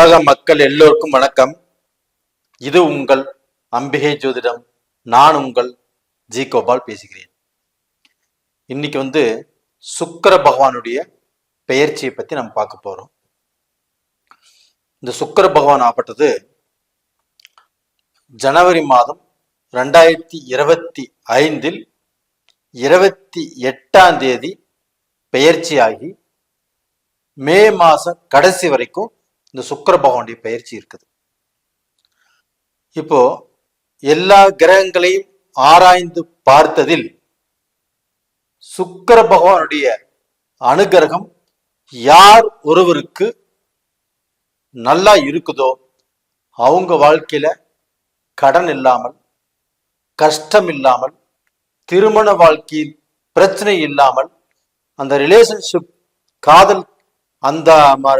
உலக மக்கள் எல்லோருக்கும் வணக்கம். இது உங்கள் அம்பிகை ஜோதிடம். நான் உங்கள் ஜி கோபால் பேசுகிறேன். இன்னைக்கு வந்து சுக்கர பகவானுடைய பெயர்ச்சியை பத்தி நம்ம பார்க்க போறோம். இந்த சுக்கர பகவான் ஆப்பட்டது ஜனவரி மாதம் ரெண்டாயிரத்தி இருபத்தி ஐந்தில் இருபத்தி எட்டாம் தேதி பெயர்ச்சியாகி மே மாசம் கடைசி வரைக்கும் இந்த சுக்கர பகவானுடைய பயிற்சி இருக்குது. இப்போ எல்லா கிரகங்களையும் ஆராய்ந்து பார்த்ததில் சுக்கர பகவானுடைய அனுகிரகம் யார் ஒருவருக்கு நல்லா இருக்குதோ அவங்க வாழ்க்கையில கடன் இல்லாமல் கஷ்டம் இல்லாமல் திருமண வாழ்க்கையில் பிரச்சனை இல்லாமல் அந்த ரிலேஷன்ஷிப் காதல் அந்த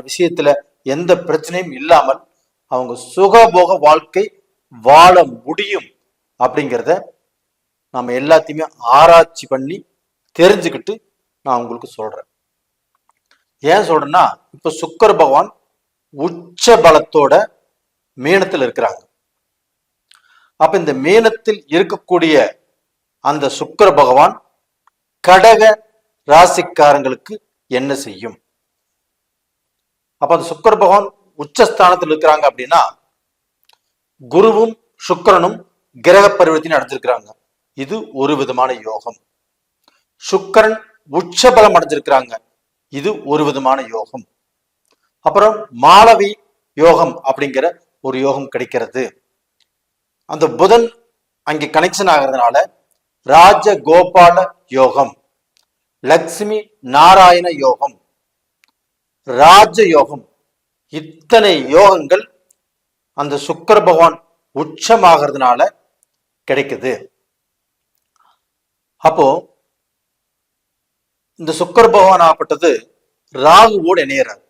விஷயத்துல எந்த பிரச்சனையும் இல்லாமல் அவங்க சுகபோக வாழ்க்கை வாழ முடியும் அப்படிங்கிறத நம்ம எல்லாத்தையுமே ஆராய்ச்சி பண்ணி தெரிஞ்சுக்கிட்டு நான் உங்களுக்கு சொல்றேன். ஏன் சொல்றேன்னா இப்ப சுக்கர பகவான் உச்ச பலத்தோட மீனத்தில் இருக்கிறாங்க. அப்ப இந்த மீனத்தில் இருக்கக்கூடிய அந்த சுக்கர பகவான் கடக ராசிக்காரங்களுக்கு என்ன செய்யும்? அப்ப அந்த சுக்கர பகவான் உச்சஸ்தானத்தில் இருக்கிறாங்க அப்படின்னா குருவும் சுக்கரனும் கிரக பரிவர்த்தனை அடைஞ்சிருக்கிறாங்க. இது ஒரு விதமான யோகம். சுக்கரன் உச்சபலம் அடைஞ்சிருக்கிறாங்க. இது ஒரு விதமான யோகம். அப்புறம் மாலவி யோகம் அப்படிங்கிற ஒரு யோகம் கிடைக்கிறது. அந்த புதன் அங்கே கனெக்ஷன் ஆகிறதுனால ராஜ கோபால யோகம் லக்ஷ்மி நாராயண யோகம் ராஜ யோகம் இத்தனை யோகங்கள் அந்த சுக்கர பகவான் உச்சமாகிறதுனால கிடைக்குது. அப்போ இந்த சுக்கர பகவான் ஆகப்பட்டது ராகுவோடு இணையறார்.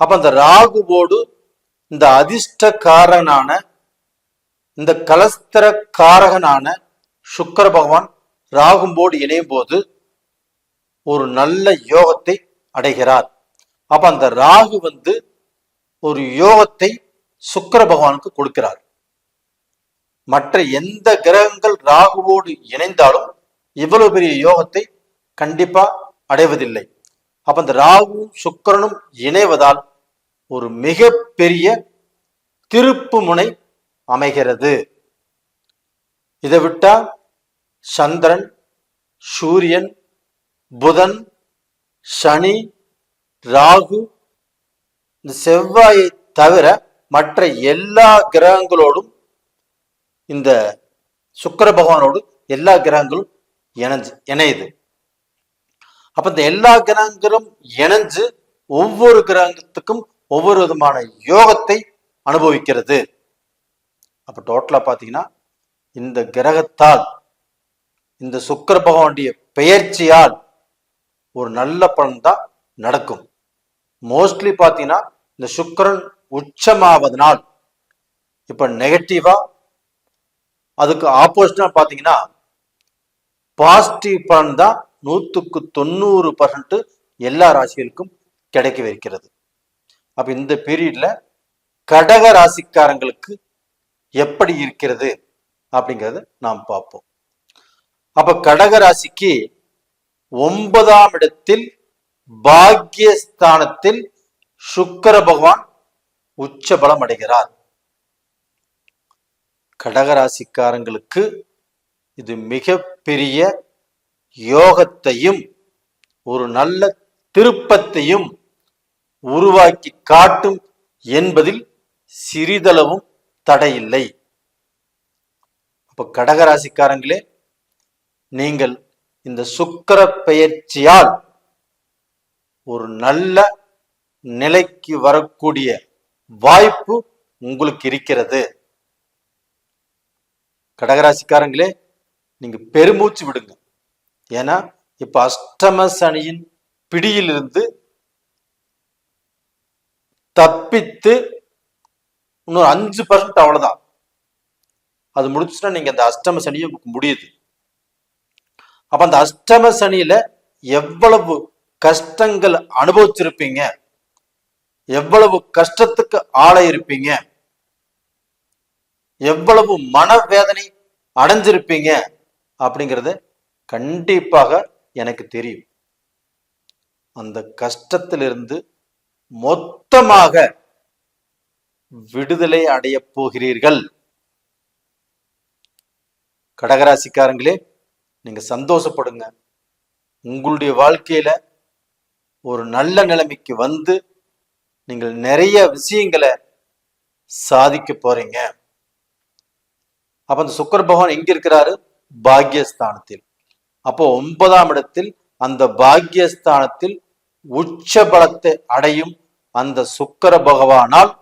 அப்ப அந்த ராகுவோடு இந்த அதிர்ஷ்டக்காரனான இந்த கலஸ்தரக்காரகனான சுக்கர பகவான் ராகும்போடு இணையும் போது ஒரு நல்ல யோகத்தை அடைகிறார். அப்ப அந்த ராகு வந்து ஒரு யோகத்தை சுக்கர பகவானுக்கு கொடுக்கிறார். மற்ற எந்த கிரகங்கள் ராகுவோடு இணைந்தாலும் இவ்வளவு பெரிய யோகத்தை கண்டிப்பா அடைவதில்லை. அப்ப அந்த ராகுவும் சுக்கரனும் இணைவதால் ஒரு மிக பெரிய திருப்பு முனை அமைகிறது. இதை விட்டா சந்திரன் சூரியன் புதன் சனி ராகு இந்த செவ்வாயை தவிர மற்ற எல்லா கிரகங்களோடும் இந்த சுக்கர பகவானோடு எல்லா கிரகங்களும் இணைஞ்சு இணையுது. அப்ப இந்த எல்லா கிரகங்களும் இணைஞ்சு ஒவ்வொரு கிரகத்துக்கும் ஒவ்வொரு விதமான யோகத்தை அனுபவிக்கிறது. அப்ப டோட்டலா பாத்தீங்கன்னா இந்த கிரகத்தால் இந்த சுக்கர பகவானுடைய பெயர்ச்சியால் ஒரு நல்ல பலன் தான் நடக்கும். மோஸ்ட்லி பார்த்தீங்கன்னா இந்த சுக்கரன் உச்சமாவதனால் இப்போ நெகட்டிவா அதுக்கு ஆப்போசிட்டாக பார்த்தீங்கன்னா பாசிட்டிவ் பலன் தான் நூற்றுக்கு தொண்ணூறு பர்சன்ட் எல்லா ராசிகளுக்கும் கிடைக்க வைக்கிறது அப்போ இந்த பீரியட்ல கடக ராசிக்காரங்களுக்கு எப்படி இருக்கிறது அப்படிங்கிறத நாம் பார்ப்போம். அப்போ கடக ராசிக்கு ஒன்பதாம் இடத்தில் பாக்யஸ்தானத்தில் சுக்கர பகவான் உச்சபலம் அடைகிறார். கடகராசிக்காரங்களுக்கு இது மிக பெரிய யோகத்தையும் ஒரு நல்ல திருப்பத்தையும் உருவாக்கி காட்டும் என்பதில் சிறிதளவும் தடையில்லை. அப்ப கடகராசிக்காரங்களே நீங்கள் இந்த சுக்கர பெயர்ச்சியால் ஒரு நல்ல நிலைக்கு வரக்கூடிய வாய்ப்பு உங்களுக்கு இருக்கிறது. கடகராசிக்காரங்களே நீங்க பெருமூச்சு விடுங்க. ஏன்னா இப்ப அஷ்டம சனியின் பிடியிலிருந்து தப்பித்து இன்னொரு அஞ்சு பர்சன்ட் அவ்வளவுதான். அது முடிச்சுன்னா நீங்க அந்த அஷ்டம சனியை முடியுது. அப்ப அந்த அஷ்டம சனியில எவ்வளவு கஷ்டங்கள் அனுபவிச்சிருப்பீங்க. எவ்வளவு கஷ்டத்துக்கு ஆளாயிருப்பீங்க இருப்பீங்க. எவ்வளவு மனவேதனை அடைஞ்சிருப்பீங்க அப்படிங்கிறது கண்டிப்பாக எனக்கு தெரியும். அந்த கஷ்டத்திலிருந்து மொத்தமாக விடுதலை அடைய போகிறீர்கள். கடகராசிக்காரங்களே நீங்க சந்தோஷப்படுங்க. உங்களுடைய வாழ்க்கையில ஒரு நல்ல நிலைமைக்கு வந்து நீங்கள் நிறைய விஷயங்களை சாதிக்க போறீங்க. அப்ப அந்த சுக்கர பகவான் எங்க இருக்கிறாரு? பாக்யஸ்தானத்தில். அப்போ ஒன்பதாம் இடத்தில் அந்த பாக்யஸ்தானத்தில் உச்ச பலத்தை அடையும் அந்த சுக்கர பகவானால்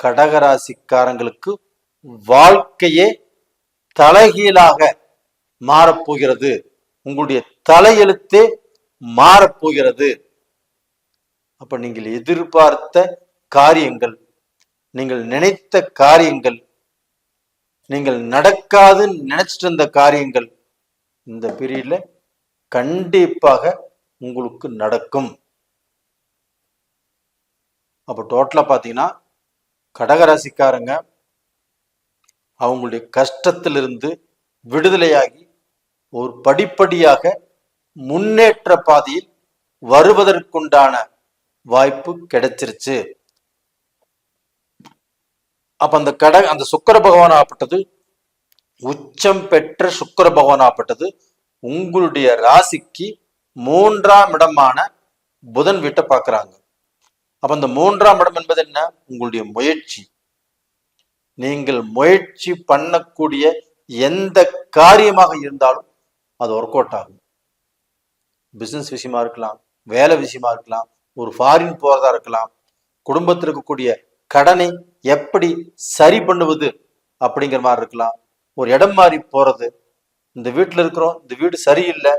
கடகராசிக்காரங்களுக்கு வாழ்க்கையே தலைகீழாக மாறப்போகிறது. உங்களுடைய தலையெழுத்தே மாறப்போகிறது அப்ப நீங்கள் எதிர்பார்த்த காரியங்கள் நீங்கள் நினைத்த காரியங்கள் நீங்கள் நடக்காதுன்னு நினைச்சிட்டு இருந்த காரியங்கள் இந்த பீரியட்ல கண்டிப்பாக உங்களுக்கு நடக்கும். அப்போ டோட்டலா பாத்தீங்கன்னா கடகராசிக்காரங்க அவங்களுடைய கஷ்டத்திலிருந்து விடுதலையாகி ஒரு படிப்படியாக முன்னேற்ற பாதையில் வருவதற்குண்டான வாய்ப்பு கிடைச்சிருச்சு. அப்ப அந்த கட அந்த சுக்கர பகவான் ஆப்பட்டது உச்சம் பெற்ற சுக்கர பகவான் ஆப்பட்டது உங்களுடைய ராசிக்கு மூன்றாம் இடமான புதன் வீட்டை பார்க்கறாங்க. அப்ப அந்த மூன்றாம் இடம் என்பது என்ன? உங்களுடைய முயற்சி. நீங்கள் முயற்சி பண்ணக்கூடிய எந்த காரியமாக இருந்தாலும் அது ஒர்க் அவுட் ஆகும். பிஸ்னஸ் விஷயமா இருக்கலாம் வேலை விஷயமா இருக்கலாம் ஒரு ஃபாரின் போறதா இருக்கலாம் குடும்பத்தில் இருக்கக்கூடிய கடனை எப்படி சரி பண்ணுவது அப்படிங்கிற மாதிரி இருக்கலாம். ஒரு இடம் மாறி போறது இந்த வீட்டில் இருக்கிறோம் இந்த வீடு சரியில்லை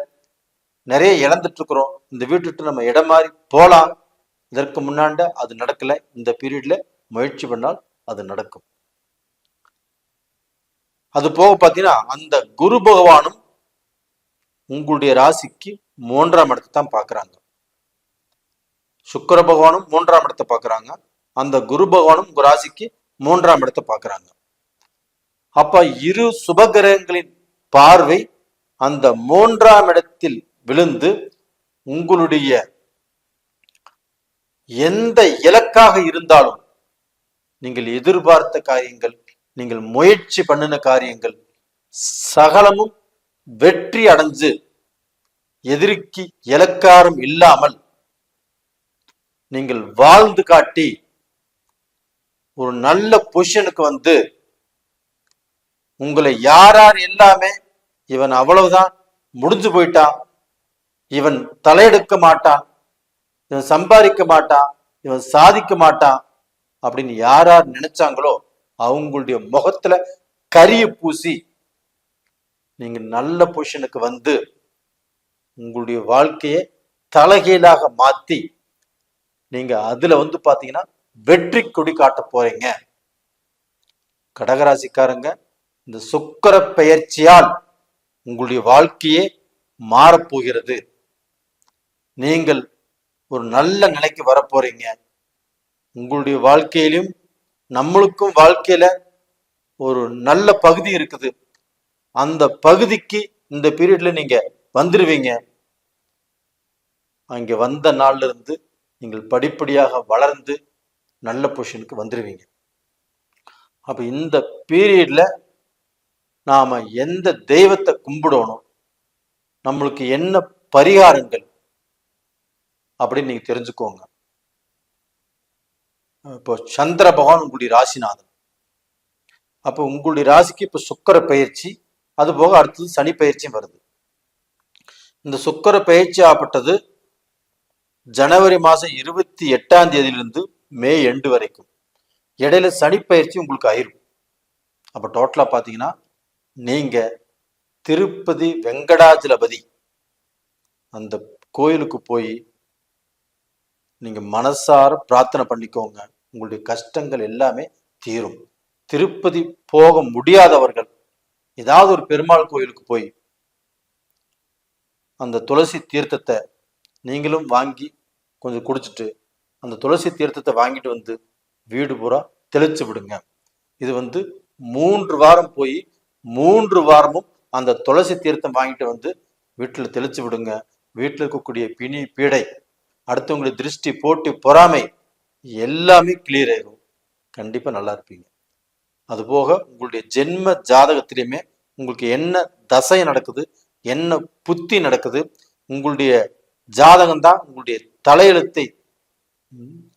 நிறைய இழந்துட்டு இருக்கிறோம் இந்த வீட்டு நம்ம இடம் மாறி போலாம் இதற்கு முன்னாண்ட அது நடக்கல. இந்த பீரியட்ல முயற்சி பண்ணால் அது நடக்கும். அது போக பார்த்தீங்கன்னா அந்த குரு பகவானும் உங்களுடைய ராசிக்கு மூன்றாம் இடத்தை தான் பார்க்கறாங்க. சுக்கிர பகவானும் மூன்றாம் இடத்தை பார்க்கறாங்க. அந்த குரு பகவானும் உங்கள் ராசிக்கு மூன்றாம் இடத்தை பார்க்குறாங்க. அப்ப இரு சுபகிரகங்களின் பார்வை அந்த மூன்றாம் இடத்தில் விழுந்து உங்களுடைய எந்த இலக்காக இருந்தாலும் நீங்கள் எதிர்பார்த்த காரியங்கள் நீங்கள் முயற்சி பண்ணின காரியங்கள் சகலமும் வெற்றி அடைஞ்சு எதிரிக்கு இலக்காரம் இல்லாமல் நீங்கள் வாழ்ந்து காட்டி ஒரு நல்ல பொசிஷனுக்கு வந்து உங்களை யாரார் எல்லாமே இவன் அவ்வளவுதான் முடிஞ்சு போயிட்டான். இவன் தலையெடுக்க மாட்டான். இவன் சம்பாதிக்க மாட்டான். இவன் சாதிக்க மாட்டான் அப்படின்னு யார் யார் நினைச்சாங்களோ அவங்களுடைய முகத்துல கரிய பூசி நீங்க நல்ல பொசிஷனுக்கு வந்து உங்களுடைய வாழ்க்கையை தலைகீழாக மாத்தி நீங்க அதுல வந்து பாத்தீங்கன்னா வெற்றி கொடி காட்ட போறீங்க. கடகராசிக்காரங்க இந்த சுக்கர பெயர்ச்சியால் உங்களுடைய வாழ்க்கையே மாறப்போகிறது நீங்கள் ஒரு நல்ல நிலைக்கு வரப்போறீங்க உங்களுடைய வாழ்க்கையிலும் நம்மளுக்கும் வாழ்க்கையில ஒரு நல்ல பகுதி இருக்குது. அந்த பகுதிக்கு இந்த பீரியட்ல நீங்க வந்துருவீங்க. அங்க வந்த நாள்ல இருந்து நீங்கள் படிப்படியாக வளர்ந்து நல்ல பொசிஷனுக்கு வந்துருவீங்க. அப்ப இந்த பீரியட்ல நாம எந்த தெய்வத்தை கும்பிடணும்? நம்மளுக்கு என்ன பரிகாரங்கள்? அப்படின்னு நீங்க தெரிஞ்சுக்கோங்க. இப்போ சந்திர பகவான் உங்களுடைய ராசிநாதன். அப்போ உங்களுடைய ராசிக்கு இப்போ சுக்கர பயிற்சி அது போக அடுத்தது சனி பயிற்சியும் வருது. இந்த சுக்கர பயிற்சி ஆப்பட்டது ஜனவரி மாதம் இருபத்தி எட்டாம் தேதியிலிருந்து மே எண்டு வரைக்கும். இடையில சனி பயிற்சி உங்களுக்கு ஆயிரும். அப்போ டோட்டலா பார்த்தீங்கன்னா நீங்கள் திருப்பதி வெங்கடாஜலபதி அந்த கோயிலுக்கு போய் நீங்கள் மனசார பிரார்த்தனை பண்ணிக்கோங்க. உங்களுடைய கஷ்டங்கள் எல்லாமே தீரும். திருப்பதி போக முடியாதவர்கள் ஏதாவது ஒரு பெருமாள் கோயிலுக்கு போய் அந்த துளசி தீர்த்தத்தை நீங்களும் வாங்கி கொஞ்சம் குடிச்சிட்டு அந்த துளசி தீர்த்தத்தை வாங்கிட்டு வந்து வீடு பூரா தெளிச்சு விடுங்க. இது வந்து மூன்று வாரம் போய் மூன்று வாரமும் அந்த துளசி தீர்த்தம் வாங்கிட்டு வந்து வீட்டில் தெளிச்சு விடுங்க. வீட்டில் இருக்கக்கூடிய பிணி பீடை அடுத்தவங்களுடைய திருஷ்டி போட்டி பொறாமை எல்லாமே கிளியர் ஆயிரும். கண்டிப்பாக நல்லா இருப்பீங்க. அதுபோக உங்களுடைய ஜென்ம ஜாதகத்திலையுமே உங்களுக்கு என்ன தசை நடக்குது என்ன புத்தி நடக்குது உங்களுடைய ஜாதகம் தான் உங்களுடைய தலையெழுத்தை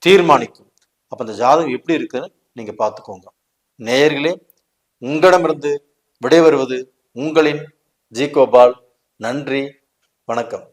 தீர்மானிக்கும். அப்போ அந்த ஜாதகம் எப்படி இருக்குன்னு நீங்கள் பார்த்துக்கோங்க. நேயர்களே உங்களிடமிருந்து விடைபெறுவது உங்களின் ஜி கோபால் நன்றி வணக்கம்.